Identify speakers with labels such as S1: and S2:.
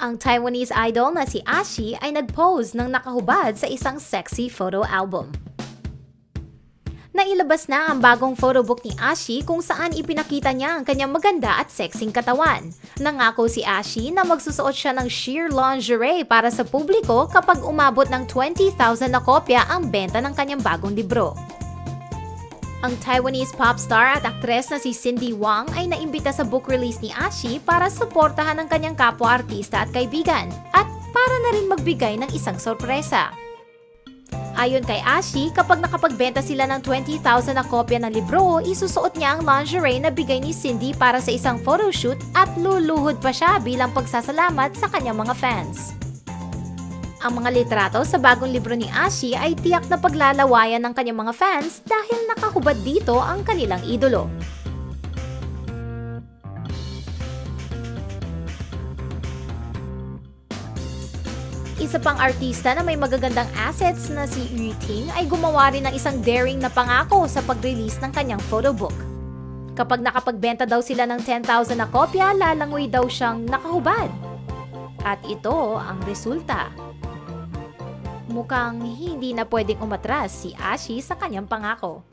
S1: Ang Taiwanese idol na si Ashi ay nag-pose ng nakahubad sa isang sexy photo album. Nailabas na ang bagong photobook ni Ashi kung saan ipinakita niya ang kanyang maganda at sexing katawan. Nangako si Ashi na magsusuot siya ng sheer lingerie para sa publiko kapag umabot ng 20,000 na kopya ang benta ng kanyang bagong libro. Ang Taiwanese pop star at aktres na si Cindy Wang ay naimbita sa book release ni Ashi para suportahan ang kanyang kapwa-artista at kaibigan at para na rin magbigay ng isang sorpresa. Ayon kay Ashi, kapag nakapagbenta sila ng 20,000 na kopya ng libro, isusuot niya ang lingerie na bigay ni Cindy para sa isang photoshoot at luluhod pa siya bilang pagsasalamat sa kanyang mga fans. Ang mga litrato sa bagong libro ni Ashi ay tiyak na paglalawayan ng kanyang mga fans dahil nakahubad dito ang kanilang idolo. Isa pang artista na may magagandang assets na si Yu Ting ay gumawa rin ng isang daring na pangako sa pag-release ng kanyang photobook. Kapag nakapagbenta daw sila ng 10,000 na kopya, lalangoy daw siyang nakahubad. At ito ang resulta. Mukhang hindi na pwedeng umatras si Ashi sa kanyang pangako.